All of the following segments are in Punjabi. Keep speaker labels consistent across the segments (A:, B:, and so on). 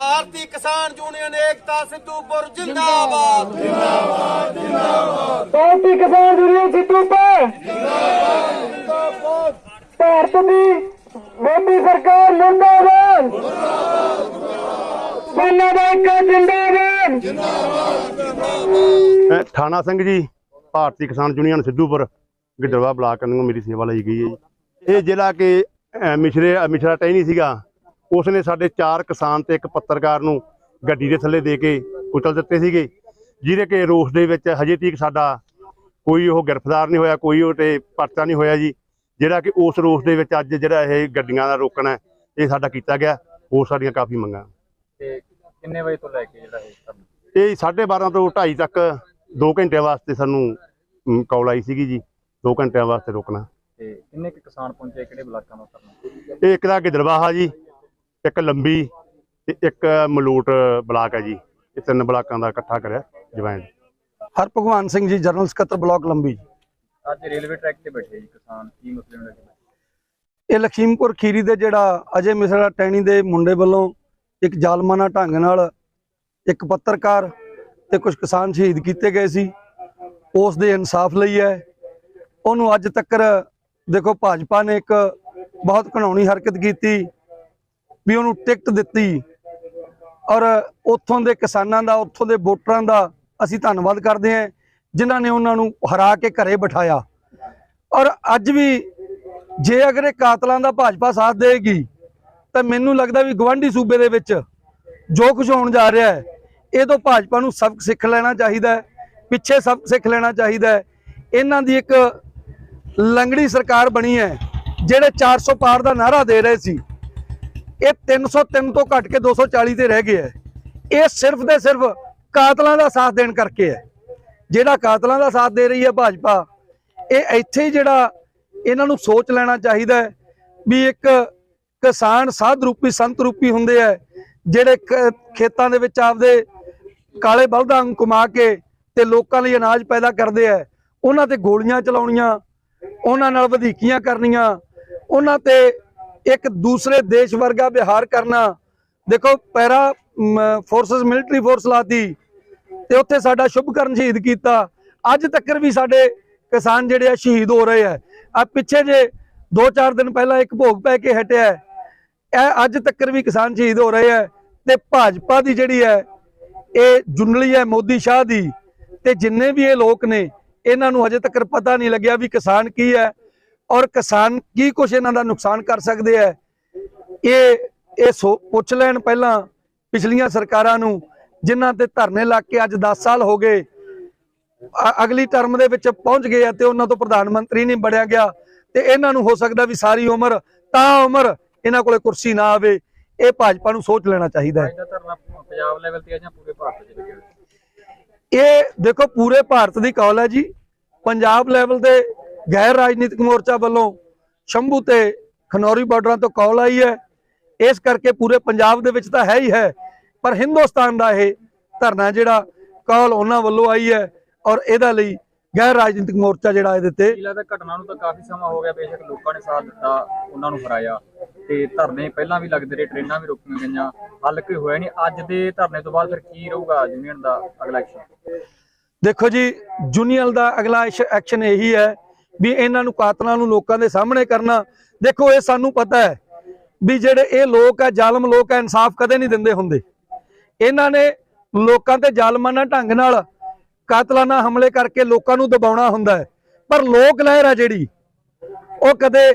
A: ਭਾਰਤੀ ਕਿਸਾਨ ਯੂਨੀਅਨ ਏਕਤਾ ਸਿੱਧੂਪੁਰ ਜਿੰਦਾਬਾਦ।
B: ਭਾਰਤੀ ਕਿਸਾਨ ਯੂਨੀਅਨ ਸਿੱਧੂਪੁਰ ਜਿੰਦਾਬਾਦ। ਭਾਰਤ ਦੀ ਮੋਦੀ ਸਰਕਾਰ ਮੁਰਦਾਬਾਦ ਬੰਨਾ ਦਾ ਇੱਕ ਜਿੰਦਾਬਾਦ।
C: ਅਹ ਠਾਣਾ ਸਿੰਘ ਜੀ ਭਾਰਤੀ ਕਿਸਾਨ ਯੂਨੀਅਨ ਸਿੱਧੂਪੁਰ ਗਿੱਦੜਵਾ ਬਲਾਕ ਨੂੰ ਮੇਰੀ ਸੇਵਾ ਲਈ ਗਈ ਹੈ ਜੀ। ਇਹ ਜ਼ਿਲ੍ਹਾ ਕਿ ਮਿਸ਼ਰੇ ਮਿਸ਼ਰਾ ਟੈਣੀ ਸੀਗਾ। ਉਸਨੇ ਸਾਡੇ ਚਾਰ ਕਿਸਾਨ ਤੇ ਇੱਕ ਪੱਤਰਕਾਰ ਨੂੰ ਗੱਡੀ ਦੇ ਥੱਲੇ ਦੇ ਕੇ ਕੁਚਲ ਦਿੱਤੇ ਸੀਗੇ ਜਿਹਦੇ ਕਿ ਰੋਸ ਦੇ ਵਿੱਚ ਹਜੇ ਤੱਕ ਸਾਡਾ ਕੋਈ ਉਹ ਗ੍ਰਿਫਤਾਰ ਨਹੀਂ ਹੋਇਆ ਕੋਈ ਉਹ ਤੇ ਪਰਚਾ ਨਹੀਂ ਹੋਇਆ ਜੀ ਜਿਹੜਾ ਕਿ ਉਸ ਰੋਸ ਦੇ ਵਿੱਚ ਅੱਜ ਜਿਹੜਾ ਇਹ ਗੱਡੀਆਂ ਦਾ ਰੋਕਣਾ ਇਹ ਸਾਡਾ ਕੀਤਾ ਗਿਆ ਹੋਰ ਸਾਡੀਆਂ ਕਾਫੀ ਮੰਗਾਂ।
D: ਤੇ ਕਿੰਨੇ ਵਜੇ ਤੋਂ ਲੈ ਕੇ ਜਿਹੜਾ ਇਹ
C: ਇਹ 12:30 ਤੋਂ 2:30 ਤੱਕ 2 ਘੰਟਿਆਂ ਵਾਸਤੇ ਸਾਨੂੰ ਕਾਲ ਆਈ ਸੀਗੀ ਜੀ 2 ਘੰਟਿਆਂ ਵਾਸਤੇ ਰੁਕਣਾ।
D: ਤੇ ਕਿੰਨੇ ਕੁ ਕਿਸਾਨ ਪਹੁੰਚੇ ਕਿਹੜੇ ਬਲਾਕਾਂ ਤੋਂ ਕਰਨਾ?
C: ਇਹ ਇੱਕ ਦਾ ਗਿੱਦੜਵਾਹਾ ਜੀ ਇੱਕ ਲੰਬੀ ਤੇ ਇੱਕ ਮਲੂਟ ਬਲਾਕ ਹੈ ਜੀ। ਇਹ ਤਿੰਨ ਬਲਾਕਾਂ ਦਾ ਇਕੱਠਾ ਕਰਿਆ ਜਵੈਣ
E: ਹਰ ਭਗਵਾਨ ਸਿੰਘ ਜੀ ਜਨਰਲ ਸਕੱਤਰ ਬਲਾਕ ਲੰਬੀ।
D: ਅੱਜ ਰੇਲਵੇ ਟਰੈਕ ਤੇ ਬੈਠੇ ਜੀ ਕਿਸਾਨ ਕੀ ਮਸਲੇ ਨੂੰ ਲੈ ਕੇ ਬੈਠੇ?
E: ਇਹ ਲਖੀਮਪੁਰ ਖੀਰੀ ਦੇ ਜਿਹੜਾ ਅਜੇ ਮਿਸਰਾ ਟੈਣੀ ਦੇ ਮੁੰਡੇ ਵੱਲੋਂ ਇੱਕ ਜ਼ਾਲਮਾਨਾ ਢੰਗ ਨਾਲ ਇੱਕ ਪੱਤਰਕਾਰ ਤੇ ਕੁਝ ਕਿਸਾਨ ਸ਼ਹੀਦ ਕੀਤੇ ਗਏ ਸੀ। ਉਸ ਦੇ ਇਨਸਾਫ ਲਈ ਹੈ। ਉਹਨੂੰ ਅੱਜ ਤੱਕ ਦੇਖੋ ਭਾਜਪਾ ਨੇ ਇੱਕ ਬਹੁਤ ਘਿਨਾਉਣੀ ਹਰਕਤ ਕੀਤੀ। ਵੀ ਉਹਨੂੰ ਟਿਕਟ ਦਿੱਤੀ। ਔਰ ਉੱਥੋਂ ਦੇ ਕਿਸਾਨਾਂ ਦਾ, ਉੱਥੋਂ ਦੇ ਵੋਟਰਾਂ ਦਾ ਅਸੀਂ ਧੰਨਵਾਦ ਕਰਦੇ ਹਾਂ, ਜਿਨ੍ਹਾਂ ਨੇ ਉਹਨਾਂ ਨੂੰ ਹਰਾ ਕੇ ਘਰੇ ਬਿਠਾਇਆ। ਔਰ ਅੱਜ ਵੀ ਜੇ ਅਗਰ ਇਹ ਕਾਤਲਾਂ ਦਾ ਭਾਜਪਾ ਸਾਥ ਦੇਗੀ ਤਾਂ ਮੈਨੂੰ ਲੱਗਦਾ ਵੀ ਗਵਾਂਢੀ ਸੂਬੇ ਦੇ ਵਿੱਚ ਜੋ ਕੁਝ ਹੋਣ ਜਾ ਰਿਹਾ ਹੈ, ਇਹ ਤੋਂ ਭਾਜਪਾ ਨੂੰ ਸਬਕ ਸਿੱਖ ਲੈਣਾ ਚਾਹੀਦਾ ਹੈ, ਪਿੱਛੇ ਸਬਕ ਸਿੱਖ ਲੈਣਾ ਚਾਹੀਦਾ ਹੈ। ਇਹਨਾਂ ਦੀ ਇੱਕ ਲੰਗੜੀ ਸਰਕਾਰ ਬਣੀ ਹੈ, ਜਿਹੜੇ 400 ਪਾਰ ਦਾ ਨਾਰਾ ਦੇ ਰਹੇ ਸੀ। ਇਹ 303 ਤੋਂ ਘਟ ਕੇ 240 ਤੇ ਰਹਿ ਗਏ ਹੈ ਇਹ ਸਿਰਫ ਤੇ ਸਿਰਫ ਕਾਤਲਾਂ ਦਾ ਸਾਥ ਦੇਣ ਕਰਕੇ ਹੈ ਜਿਹੜਾ ਕਾਤਲਾਂ ਦਾ ਸਾਥ ਦੇ ਰਹੀ ਹੈ ਭਾਜਪਾ, ਇਹ ਇੱਥੇ ਹੀ ਜਿਹੜਾ ਇਹਨਾਂ ਨੂੰ ਸੋਚ ਲੈਣਾ ਚਾਹੀਦਾ ਵੀ ਇੱਕ ਕਿਸਾਨ ਸਾਧ ਰੂਪੀ, ਸੰਤ ਰੂਪੀ ਹੁੰਦੇ ਆ, ਜਿਹੜੇ ਖੇਤਾਂ ਦੇ ਵਿੱਚ ਆਪਦੇ ਕਾਲੇ ਬਲਦਾਂ ਨੂੰ ਕਮਾ ਕੇ ਤੇ ਲੋਕਾਂ ਲਈ ਅਨਾਜ ਪੈਦਾ ਕਰਦੇ ਆ। ਉਹਨਾਂ ਤੇ ਗੋਲੀਆਂ ਚਲਾਉਣੀਆਂ, ਉਹਨਾਂ ਨਾਲ ਵਧੀਕੀਆਂ ਕਰਨੀਆਂ, ਉਹਨਾਂ ਤੇ ਇੱਕ ਦੂਸਰੇ ਦੇਸ਼ ਵਰਗਾ ਵਿਹਾਰ ਕਰਨਾ। ਦੇਖੋ ਪੈਰਾ ਫੋਰਸਸ ਮਿਲਟਰੀ ਫੋਰਸ ਲਾਤੀ ਤੇ ਉੱਥੇ ਸਾਡਾ ਸ਼ੁਭਕਰਨ ਸ਼ਹੀਦ ਕੀਤਾ। ਅੱਜ ਤੱਕ ਵੀ ਸਾਡੇ ਕਿਸਾਨ ਜਿਹੜੇ ਆ ਸ਼ਹੀਦ ਹੋ ਰਹੇ ਆ। ਆ ਪਿੱਛੇ ਜੇ 2-4 ਦਿਨ ਪਹਿਲਾਂ ਇੱਕ ਭੋਗ ਪੈ ਕੇ ਹਟਿਆ ਇਹ ਅੱਜ ਤੱਕ ਵੀ ਕਿਸਾਨ ਸ਼ਹੀਦ ਹੋ ਰਹੇ ਆ ਤੇ ਭਾਜਪਾ ਦੀ ਜਿਹੜੀ ਹੈ, ਇਹ ਜੁੰਡਲੀ ਹੈ ਮੋਦੀ ਸ਼ਾਹ ਦੀ। ਤੇ ਜਿੰਨੇ ਵੀ ਇਹ ਲੋਕ ਨੇ, ਇਹਨਾਂ ਨੂੰ ਹਜੇ ਤੱਕ ਪਤਾ ਨਹੀਂ ਲੱਗਿਆ ਵੀ ਕਿਸਾਨ ਕੀ ਹੈ। ਔਰ ਕਿਸਾਨ ਕੀ ਕੁਛ ਇਹਨਾਂ ਦਾ ਨੁਕਸਾਨ ਕਰ ਸਕਦੇ ਆ? ਇਹ ਇਹ ਪੁੱਛ ਲੈਣ ਪਹਿਲਾਂ ਪਿਛਲੀਆਂ ਸਰਕਾਰਾਂ ਨੂੰ ਜਿਨ੍ਹਾਂ ਤੇ ਧਰਨੇ ਲੱਗ ਕੇ ਅੱਜ 10 ਸਾਲ ਹੋ ਗਏ ਅਗਲੀ ਟਰਮ ਦੇ ਵਿੱਚ ਪਹੁੰਚ ਗਏ ਆ ਤੇ ਉਹਨਾਂ ਤੋਂ ਪ੍ਰਧਾਨ ਮੰਤਰੀ ਨਹੀਂ ਬਣਿਆ ਗਿਆ ਤੇ ਇਹਨਾਂ ਨੂੰ ਹੋ ਸਕਦਾ ਵੀ ਸਾਰੀ ਉਮਰ ਤਾਂ ਉਮਰ ਇਹਨਾਂ ਕੋਲੇ ਕੁਰਸੀ ਨਾ ਆਵੇ। ਇਹ ਭਾਜਪਾ ਨੂੰ ਸੋਚ ਲੈਣਾ ਚਾਹੀਦਾ ਹੈ।
D: ਅੱਜ ਦਾ ਧਰਨਾ ਪੰਜਾਬ ਲੈਵਲ ਤੇ ਆ ਜਾਂ ਪੂਰੇ ਭਾਰਤ 'ਚ ਲੱਗਿਆ ਹੋਇਆ?
E: ਇਹ ਦੇਖੋ ਪੂਰੇ ਭਾਰਤ ਦੀ ਕਾਲ ਹੈ ਜੀ। ਪੰਜਾਬ ਲੈਵਲ ਤੇ ਗੈਰ ਰਾਜਨੀਤਿਕ ਮੋਰਚਾ ਵੱਲੋਂ ਸ਼ੰਭੂ ਤੇ ਖਨੌਰੀ ਬਾਰਡਰਾਂ ਤੋਂ ਕਾਲ ਆਈ ਹੈ। ਇਸ ਕਰਕੇ ਪੂਰੇ ਪੰਜਾਬ ਦੇ ਵਿੱਚ ਤਾਂ ਹੈ ਹੀ ਹੈ ਪਰ ਹਿੰਦੁਸਤਾਨ ਦਾ ਇਹ ਧਰਨਾ ਜਿਹੜਾ ਕਾਲ ਉਹਨਾਂ ਵੱਲੋਂ ਆਈ ਹੈ ਔਰ ਇਹਦਾ ਲਈ ਗੈਰ ਰਾਜਨੀਤਿਕ ਮੋਰਚਾ ਜਿਹੜਾ ਇਹਦੇ ਤੇ
D: ਕੀ ਲੱਗਦਾ ਘਟਨਾ ਨੂੰ ਤਾਂ ਕਾਫੀ ਸਮਾਂ ਹੋ ਗਿਆ ਬੇਸ਼ੱਕ ਲੋਕਾਂ ਨੇ ਸਾਥ ਦਿੱਤਾ ਉਹਨਾਂ ਨੂੰ ਹਰਾਇਆ ਤੇ ਧਰਨੇ ਪਹਿਲਾਂ ਵੀ ਲੱਗਦੇ ਰਹੇ ਟ੍ਰੇਨਾਂ ਵੀ ਰੋਕੀਆਂ ਗਈਆਂ ਹੱਲ ਕੋਈ ਹੋਇਆ ਨਹੀਂ। ਅੱਜ ਦੇ ਧਰਨੇ ਤੋਂ ਬਾਅਦ ਫਿਰ ਕੀ ਰਹੂਗਾ ਯੂਨੀਅਨ ਦਾ ਅਗਲਾ ਐਕਸ਼ਨ
E: ਦੇਖੋ ਜੀ ਜੂਨੀਅਲ ਦਾ ਅਗਲਾ ਐਕਸ਼ਨ ਇਹੀ ਹੈ ਵੀ ਇਹਨਾਂ ਨੂੰ ਕਾਤਲਾਂ ਨੂੰ ਲੋਕਾਂ ਦੇ ਸਾਹਮਣੇ ਕਰਨਾ। ਦੇਖੋ, ਇਹ ਸਾਨੂੰ ਪਤਾ ਹੈ ਵੀ ਜਿਹੜੇ ਇਹ ਲੋਕ ਹੈ, ਜ਼ਾਲਮ ਲੋਕ ਹੈ, ਇਨਸਾਫ ਕਦੇ ਨਹੀਂ ਦਿੰਦੇ ਹੁੰਦੇ। ਇਹਨਾਂ ਨੇ ਲੋਕਾਂ ਤੇ ਜ਼ਾਲਮਾਨਾ ਢੰਗ ਨਾਲ ਕਾਤਲਾਨਾ ਹਮਲੇ ਕਰਕੇ ਲੋਕਾਂ ਨੂੰ ਦਬਾਉਣਾ ਹੁੰਦਾ ਹੈ। ਪਰ ਲੋਕ ਲਹਿਰ ਹੈ ਜਿਹੜੀ, ਉਹ ਕਦੇ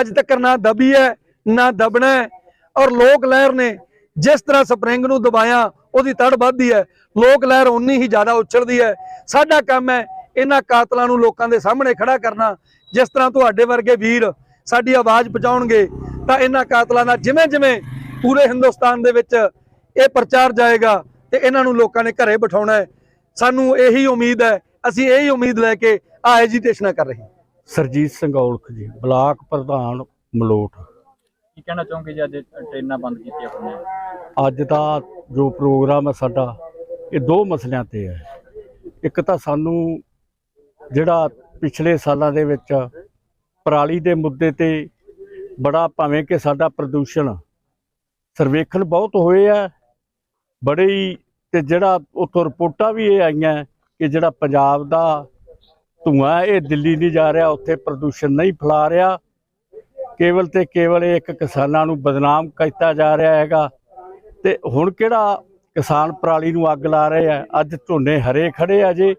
E: ਅੱਜ ਤੱਕ ਨਾ ਦਬੀ ਹੈ, ਨਾ ਦਬਣਾ ਹੈ। ਔਰ ਲੋਕ ਲਹਿਰ ਨੇ ਜਿਸ ਤਰ੍ਹਾਂ ਸਪਰਿੰਗ ਨੂੰ ਦਬਾਇਆ, ਉਹਦੀ ਤੜ ਵੱਧਦੀ ਹੈ। ਲੋਕ ਲਹਿਰ ਉਨੀ ਹੀ ਜ਼ਿਆਦਾ ਉਛਲਦੀ ਹੈ। ਸਾਡਾ ਕੰਮ ਹੈ ਇਹਨਾਂ ਕਾਤਲਾਂ ਨੂੰ ਲੋਕਾਂ ਦੇ ਸਾਹਮਣੇ ਖੜਾ ਕਰਨਾ ਜਿਸ ਤਰ੍ਹਾਂ ਤੁਹਾਡੇ ਵਰਗੇ ਵੀਰ ਸਾਡੀ ਆਵਾਜ਼ ਪਹੁੰਚਾਉਣਗੇ ਤਾਂ ਇਹਨਾਂ ਕਾਤਲਾਂ ਦਾ ਜਿਵੇਂ ਜਿਵੇਂ ਪੂਰੇ ਹਿੰਦੁਸਤਾਨ ਦੇ ਵਿੱਚ ਇਹ ਪ੍ਰਚਾਰ ਜਾਏਗਾ ਤੇ ਇਹਨਾਂ ਨੂੰ ਲੋਕਾਂ ਨੇ ਘਰੇ ਬਿਠਾਉਣਾ ਹੈ। ਸਾਨੂੰ ਇਹੀ ਉਮੀਦ ਹੈ ਅਸੀਂ ਇਹੀ ਉਮੀਦ ਲੈ ਕੇ ਆ ਐਜੀਟੇਸ਼ਨਾਂ ਕਰ ਰਹੇ ਹਾਂ।
F: ਸਰਜੀਤ ਸਿੰਘ ਔਲਖ ਜੀ ਬਲਾਕ ਪ੍ਰਧਾਨ ਮਲੋਟ।
D: ਕੀ ਕਹਿਣਾ ਚਾਹੋਗੇ ਜੀ ਅੱਜ ਟ੍ਰੇਨਾਂ ਬੰਦ ਕੀਤੀਆਂ ਹੋਈਆਂ?
F: ਅੱਜ ਦਾ ਜੋ ਪ੍ਰੋਗਰਾਮ ਹੈ ਸਾਡਾ ਇਹ ਦੋ ਮਸਲਿਆਂ ਤੇ ਹੈ। ਇੱਕ ਤਾਂ ਸਾਨੂੰ ਜਿਹੜਾ ਪਿਛਲੇ ਸਾਲਾਂ ਦੇ ਵਿੱਚ ਪਰਾਲੀ ਦੇ ਮੁੱਦੇ ਤੇ ਬੜਾ ਭਾਵੇਂ ਕਿ ਸਾਡਾ ਪ੍ਰਦੂਸ਼ਣ ਸਰਵੇਖਣ ਬਹੁਤ ਹੋਏ ਆ, ਬੜੇ ਹੀ ਤੇ ਜਿਹੜਾ ਉਤੋਂ ਰਿਪੋਰਟਾਂ ਵੀ ਇਹ ਆਈਆਂ ਕਿ ਜਿਹੜਾ ਪੰਜਾਬ ਦਾ ਧੂਆਂ ਇਹ ਦਿੱਲੀ ਨਹੀਂ ਜਾ ਰਿਹਾ, ਉੱਥੇ ਪ੍ਰਦੂਸ਼ਣ ਨਹੀਂ ਫੈਲਾ ਰਿਹਾ। ਕੇਵਲ ਤੇ ਕੇਵਲ ਇਹ ਇੱਕ ਕਿਸਾਨਾਂ ਨੂੰ ਬਦਨਾਮ ਕੀਤਾ ਜਾ ਰਿਹਾ ਹੈਗਾ। ਤੇ ਹੁਣ ਕਿਹੜਾ ਕਿਸਾਨ ਪਰਾਲੀ ਨੂੰ ਅੱਗ ਲਾ ਰਹੇ ਆ? ਅੱਜ ਝੋਨੇ ਹਰੇ ਖੜੇ ਆ ਜੇ।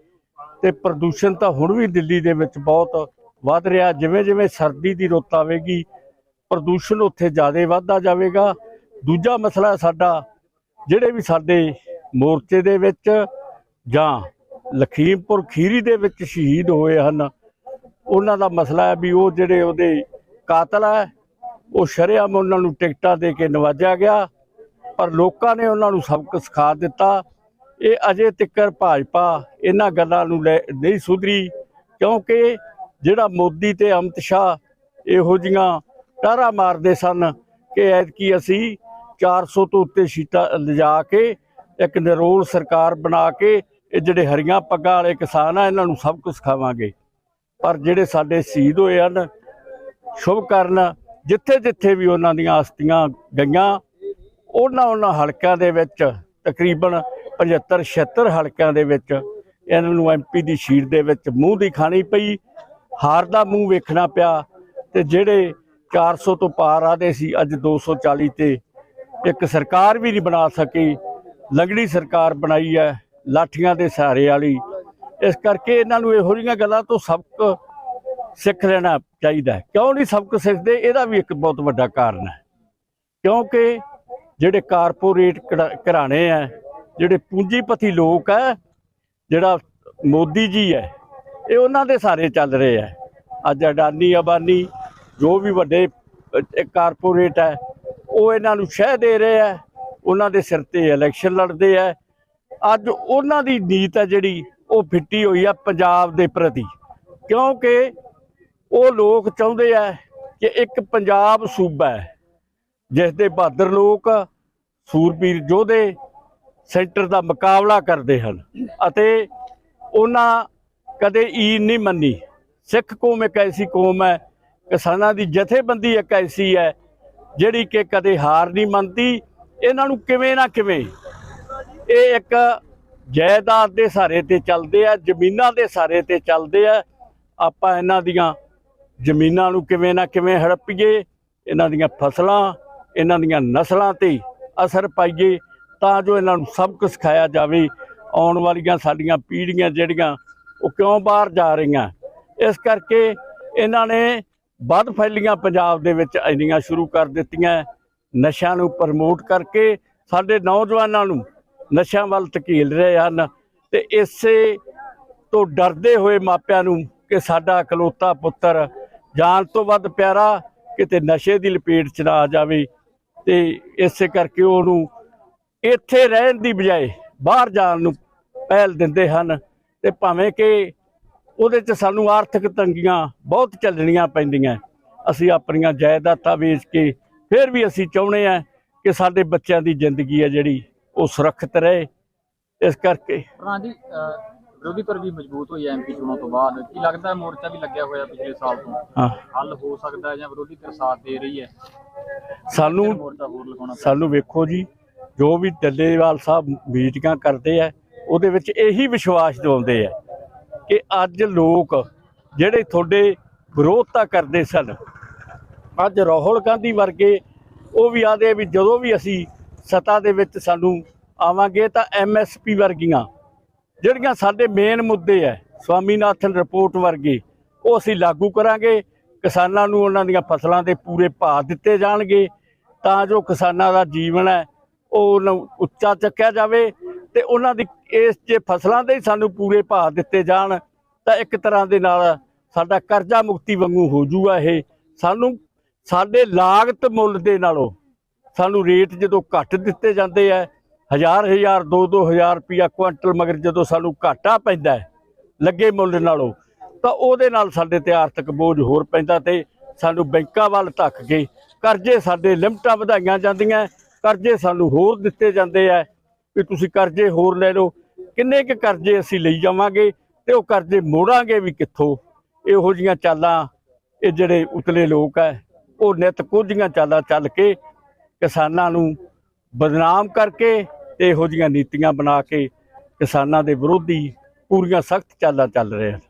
F: ਤੇ ਪ੍ਰਦੂਸ਼ਣ ਤਾਂ ਹੁਣ ਵੀ ਦਿੱਲੀ ਦੇ ਵਿੱਚ ਬਹੁਤ ਵੱਧ ਰਿਹਾ। ਜਿਵੇਂ ਜਿਵੇਂ ਸਰਦੀ ਦੀ ਰੁੱਤ ਆਵੇਗੀ, ਪ੍ਰਦੂਸ਼ਣ ਉੱਥੇ ਜ਼ਿਆਦਾ ਵੱਧਦਾ ਜਾਵੇਗਾ। ਦੂਜਾ ਮਸਲਾ ਸਾਡਾ, ਜਿਹੜੇ ਵੀ ਸਾਡੇ ਮੋਰਚੇ ਦੇ ਵਿੱਚ ਜਾਂ ਲਖੀਮਪੁਰ ਖੀਰੀ ਦੇ ਵਿੱਚ ਸ਼ਹੀਦ ਹੋਏ ਹਨ, ਉਹਨਾਂ ਦਾ ਮਸਲਾ ਹੈ ਵੀ ਉਹ ਜਿਹੜੇ ਉਹਦੇ ਕਾਤਲ ਹੈ, ਉਹ ਸ਼ਰੇਆਮ ਉਹਨਾਂ ਨੂੰ ਟਿਕਟਾਂ ਦੇ ਕੇ ਨਵਾਜਿਆ ਗਿਆ, ਪਰ ਲੋਕਾਂ ਨੇ ਉਹਨਾਂ ਨੂੰ ਸਬਕ ਸਿਖਾ ਦਿੱਤਾ। ਇਹ ਅਜੇ ਤਿੱਕਰ ਭਾਜਪਾ ਇਹਨਾਂ ਗੱਲਾਂ ਨੂੰ ਲੈ- ਨਹੀਂ ਸੁਧਰੀ, ਕਿਉਂਕਿ ਜਿਹੜਾ ਮੋਦੀ ਤੇ ਅਮਿਤ ਸ਼ਾਹ ਇਹੋ ਜੀਆਂ ਟਾਰਾ ਮਾਰਦੇ ਸਨ ਕਿ ਐਤਕੀ ਅਸੀਂ 400 ਤੋਂ ਉੱਤੇ ਸੀਟਾਂ ਲਿਜਾ ਕੇ ਇੱਕ ਨਿਰੋਲ ਸਰਕਾਰ ਬਣਾ ਕੇ ਇਹ ਜਿਹੜੇ ਹਰੀਆਂ ਪੱਗਾਂ ਵਾਲੇ ਕਿਸਾਨ ਆ, ਇਹਨਾਂ ਨੂੰ ਸਭ ਕੁਝ ਖਾਵਾਂਗੇ ਪਰ ਜਿਹੜੇ ਸਾਡੇ ਸ਼ਹੀਦ ਹੋਏ ਹਨ, ਸ਼ੁਭ ਕਰਨ, ਜਿੱਥੇ ਜਿੱਥੇ ਵੀ ਉਹਨਾਂ ਦੀਆਂ ਅਸਥੀਆਂ ਗਈਆਂ, ਉਹਨਾਂ ਉਹਨਾਂ ਹਲਕਿਆਂ ਦੇ ਵਿੱਚ ਤਕਰੀਬਨ 75 76 ਹਲਕਿਆਂ ਦੇ ਵਿੱਚ ਇਹਨਾਂ ਨੂੰ ਐਮਪੀ ਦੀ ਸ਼ੀਟ ਦੇ ਵਿੱਚ ਮੂੰਹ ਦੀ ਖਾਣੀ ਪਈ, ਹਾਰ ਦਾ ਮੂੰਹ ਵੇਖਣਾ ਪਿਆ ਤੇ ਜਿਹੜੇ 400 ਤੋਂ ਪਾਰ ਆਦੇ ਸੀ, ਅੱਜ 240 ਤੇ ਇੱਕ ਸਰਕਾਰ ਵੀ ਨਹੀਂ ਬਣਾ ਸਕੀ, ਲੰਗੜੀ ਸਰਕਾਰ ਬਣਾਈ ਹੈ, ਲਾਠੀਆਂ ਦੇ ਸਹਾਰੇ ਵਾਲੀ। ਇਸ ਕਰਕੇ ਇਹਨਾਂ ਨੂੰ ਇਹੋ ਜਿਹੀਆਂ ਗੱਲਾਂ ਤੋਂ ਸਬਕ ਸਿੱਖ ਲੈਣਾ ਚਾਹੀਦਾ ਕਿਉਂ ਨਹੀਂ ਸਬਕ ਸਿੱਖਦੇ? ਇਹਦਾ ਵੀ ਇੱਕ ਬਹੁਤ ਵੱਡਾ ਕਾਰਨ ਹੈ। ਕਿਉਂਕਿ ਜਿਹੜੇ ਕਾਰਪੋਰੇਟ ਘਰਾ- ਘਰਾਣੇ ਆ ਜਿਹੜੇ ਪੂੰਜੀਪਤੀ ਲੋਕ ਹੈ ਜਿਹੜਾ ਮੋਦੀ ਜੀ ਹੈ, ਇਹ ਉਹਨਾਂ ਦੇ ਸਾਰੇ ਚੱਲ ਰਹੇ ਹੈ ਅੱਜ ਅਡਾਨੀ, ਅਬਾਨੀ, ਜੋ ਵੀ ਵੱਡੇ ਕਾਰਪੋਰੇਟ ਹੈ ਉਹ ਇਹਨਾਂ ਨੂੰ ਸ਼ਹਿ ਦੇ ਰਹੇ ਹੈ ਉਹਨਾਂ ਦੇ ਸਿਰ ਤੇ ਇਲੈਕਸ਼ਨ ਲੜਦੇ ਹੈ ਅੱਜ ਉਹਨਾਂ ਦੀ ਨੀਤ ਹੈ ਜਿਹੜੀ, ਉਹ ਫਿੱਟੀ ਹੋਈ ਆ ਪੰਜਾਬ ਦੇ ਪ੍ਰਤੀ। ਕਿਉਂਕਿ ਉਹ ਲੋਕ ਚਾਹੁੰਦੇ ਆ ਕਿ ਇੱਕ ਪੰਜਾਬ ਸੂਬਾ ਹੈ, ਜਿਸ ਦੇ ਬਹਾਦਰ ਲੋਕ ਸੂਰਬੀਰ ਯੋਧੇ ਸੈਂਟਰ ਦਾ ਮੁਕਾਬਲਾ ਕਰਦੇ ਹਨ ਅਤੇ ਉਹਨਾਂ ਕਦੇ ਈਨ ਨਹੀਂ ਮੰਨੀ। ਸਿੱਖ ਕੌਮ ਇੱਕ ਐਸੀ ਕੌਮ ਹੈ, ਕਿਸਾਨਾਂ ਦੀ ਜਥੇਬੰਦੀ ਇੱਕ ਐਸੀ ਹੈ, ਜਿਹੜੀ ਕਿ ਕਦੇ ਹਾਰ ਨਹੀਂ ਮੰਨਦੀ। ਇਹਨਾਂ ਨੂੰ ਕਿਵੇਂ ਨਾ ਕਿਵੇਂ ਇਹ ਇੱਕ ਜਾਇਦਾਦ ਦੇ ਸਹਾਰੇ ਤੇ ਚੱਲਦੇ ਆ, ਜ਼ਮੀਨਾਂ ਦੇ ਸਹਾਰੇ ਤੇ ਚੱਲਦੇ ਆ। ਆਪਾਂ ਇਹਨਾਂ ਦੀਆਂ ਜ਼ਮੀਨਾਂ ਨੂੰ ਕਿਵੇਂ ਨਾ ਕਿਵੇਂ ਹੜਪੀਏ, ਇਹਨਾਂ ਦੀਆਂ ਫਸਲਾਂ, ਇਹਨਾਂ ਦੀਆਂ ਨਸਲਾਂ ਤੇ ਅਸਰ ਪਾਈਏ। ਤਾਂ ਜੋ ਇਹਨਾਂ ਨੂੰ ਸਬਕ ਸਿਖਾਇਆ ਜਾਵੇ, ਆਉਣ ਵਾਲੀਆਂ ਸਾਡੀਆਂ ਪੀੜ੍ਹੀਆਂ ਜਿਹੜੀਆਂ ਉਹ ਕਿਉਂ ਬਾਹਰ ਜਾ ਰਹੀਆਂ? ਇਸ ਕਰਕੇ ਇਹਨਾਂ ਨੇ ਵੱਧ ਫੈਲੀਆਂ ਪੰਜਾਬ ਦੇ ਵਿੱਚ ਇੰਨੀਆਂ ਸ਼ੁਰੂ ਕਰ ਦਿੱਤੀਆਂ, ਨਸ਼ਿਆਂ ਨੂੰ ਪ੍ਰਮੋਟ ਕਰਕੇ ਸਾਡੇ ਨੌਜਵਾਨਾਂ ਨੂੰ ਨਸ਼ਿਆਂ ਵੱਲ ਧਕੀਲ ਰਹੇ ਹਨ ਤੇ ਇਸੇ ਤੋਂ ਡਰਦੇ ਹੋਏ ਮਾਪਿਆਂ ਨੂੰ ਕਿ ਸਾਡਾ ਇਕਲੌਤਾ ਪੁੱਤਰ ਜਾਨ ਤੋਂ ਵੱਧ ਪਿਆਰਾ ਕਿਤੇ ਨਸ਼ੇ ਦੀ ਲਪੇਟ ਚ ਨਾ ਆ ਜਾਵੇ ਤੇ ਇਸੇ ਕਰਕੇ ਉਹਨੂੰ ਇੱਥੇ ਰਹਿਣ ਦੀ ਬਜਾਏ ਬਾਹਰ ਜਾਣ ਨੂੰ ਪਹਿਲ ਦਿੰਦੇ ਹਨ ਤੇ ਭਾਵੇਂ ਕਿ ਉਹਦੇ ਚ ਸਾਨੂੰ ਆਰਥਿਕ ਤੰਗੀਆਂ ਬਹੁਤ ਚੱਲਣੀਆਂ ਪੈਂਦੀਆਂ। ਅਸੀਂ ਆਪਣੀਆਂ ਜਾਇਦਾਦਾਂ ਵੇਚ ਕੇ ਫਿਰ ਵੀ ਅਸੀਂ ਚਾਹੁੰਦੇ ਆ ਕਿ ਸਾਡੇ ਬੱਚਿਆਂ ਦੀ ਜ਼ਿੰਦਗੀ ਹੈ ਜਿਹੜੀ ਉਹ ਸੁਰੱਖਿਅਤ ਰਹੇ। ਇਸ ਕਰਕੇ
D: ਪ੍ਰਧਾਨ ਜੀ ਅਹ, ਵਿਰੋਧੀ ਧਿਰ ਵੀ ਮਜ਼ਬੂਤ ਹੋਈ ਹੈ ਐਮਪੀ ਚੋਣਾਂ ਤੋਂ ਬਾਅਦ। ਕੀ ਲੱਗਦਾ ਮੋਰਚਾ ਵੀ ਲੱਗਿਆ ਹੋਇਆ ਪਿਛਲੇ ਸਾਲ ਤੋਂ? ਹੱਲ ਹੋ ਸਕਦਾ ਹੈ ਜਾਂ ਵਿਰੋਧੀ ਧਿਰ ਸਾਥ ਦੇ ਰਹੀ ਹੈ?
F: ਸਾਨੂੰ ਸਾਨੂੰ ਵੇਖੋ ਜੀ ਜੋ ਵੀ ਡੱਲੇਵਾਲ ਸਾਹਿਬ ਮੀਟਿੰਗਾਂ ਕਰਦੇ ਆ, ਉਹਦੇ ਵਿੱਚ ਇਹੀ ਵਿਸ਼ਵਾਸ ਦਿਵਾਉਂਦੇ ਆ ਕਿ ਅੱਜ ਲੋਕ ਜਿਹੜੇ ਤੁਹਾਡੇ ਵਿਰੋਧਤਾ ਕਰਦੇ ਸਨ, ਅੱਜ ਰਾਹੁਲ ਗਾਂਧੀ ਵਰਗੇ ਉਹ ਵੀ ਆਦੇ ਵੀ ਜਦੋਂ ਵੀ ਅਸੀਂ ਸੱਤਾ ਦੇ ਵਿੱਚ ਸਾਨੂੰ ਆਵਾਂਗੇ ਤਾਂ ਐਮਐਸਪੀ ਵਰਗੀਆਂ, ਜਿਹੜੀਆਂ ਸਾਡੇ ਮੇਨ ਮੁੱਦੇ ਆ, ਸਵਾਮੀਨਾਥਨ ਰਿਪੋਰਟ ਵਰਗੇ, ਉਹ ਅਸੀਂ ਲਾਗੂ ਕਰਾਂਗੇ, ਕਿਸਾਨਾਂ ਨੂੰ ਉਹਨਾਂ ਦੀਆਂ ਫਸਲਾਂ ਦੇ ਪੂਰੇ ਭਾਅ ਦਿੱਤੇ ਜਾਣਗੇ, ਤਾਂ ਜੋ ਕਿਸਾਨਾਂ ਦਾ ਜੀਵਨ ਹੈ ਉਹ ਉਹਨੂੰ ਉੱਚਾ ਚੱਕਿਆ ਜਾਵੇ ਤੇ ਉਹਨਾਂ ਦੀ ਇਸ ਜੇ ਫਸਲਾਂ ਦੇ ਸਾਨੂੰ ਪੂਰੇ ਭਾਅ ਦਿੱਤੇ ਜਾਣ, ਤਾਂ ਇੱਕ ਤਰ੍ਹਾਂ ਦੇ ਨਾਲ ਸਾਡਾ ਕਰਜ਼ਾ ਮੁਕਤੀ ਵਾਂਗੂ ਹੋ ਜੂਗਾ ਇਹ। ਸਾਨੂੰ, ਸਾਡੇ ਲਾਗਤ ਮੁੱਲ ਦੇ ਨਾਲੋਂ ਸਾਨੂੰ ਰੇਟ ਜਦੋਂ ਘੱਟ ਦਿੱਤੇ ਜਾਂਦੇ ਆ, ਹਜ਼ਾਰ ਹਜ਼ਾਰ, ਦੋ ਦੋ ਹਜ਼ਾਰ ਰੁਪਿਆ ਕੁਇੰਟਲ ਮਗਰ ਜਦੋਂ ਸਾਨੂੰ ਘਾਟਾ ਪੈਂਦਾ ਲੱਗੇ ਮੁੱਲ ਨਾਲੋਂ, ਤਾਂ ਉਹਦੇ ਨਾਲ ਸਾਡੇ ਤੇ ਆਰਥਿਕ ਬੋਝ ਹੋਰ ਪੈਂਦਾ ਤੇ ਸਾਨੂੰ ਬੈਂਕਾਂ ਵੱਲ ਧੱਕ ਕੇ ਕਰਜ਼ੇ ਸਾਡੇ ਲਿਮਟਾਂ ਵਧਾਈਆਂ ਜਾਂਦੀਆਂ ਕਰਜ਼ੇ ਸਾਨੂੰ ਹੋਰ ਦਿੱਤੇ ਜਾਂਦੇ ਆ ਵੀ ਤੁਸੀਂ ਕਰਜ਼ੇ ਹੋਰ ਲੈ ਲਓ। ਕਿੰਨੇ ਕੁ ਕਰਜ਼ੇ ਅਸੀਂ ਲਈ ਜਾਵਾਂਗੇ ਤੇ ਉਹ ਕਰਜ਼ੇ ਮੋੜਾਂਗੇ ਵੀ ਕਿੱਥੋਂ? ਇਹੋ ਜੀਆਂ ਚਾਲਾਂ ਇਹ ਜਿਹੜੇ ਉਤਲੇ ਲੋਕ ਹੈ ਉਹ ਨਿਤ ਕੁਝੀਆਂ ਚਾਲਾਂ ਚੱਲ ਕੇ ਕਿਸਾਨਾਂ ਨੂੰ ਬਦਨਾਮ ਕਰਕੇ ਇਹੋ ਜੀਆਂ ਨੀਤੀਆਂ ਬਣਾ ਕੇ ਕਿਸਾਨਾਂ ਦੇ ਵਿਰੋਧੀ ਪੂਰੀਆਂ ਸਖਤ ਚਾਲਾਂ ਚੱਲ ਰਹੇ ਹਨ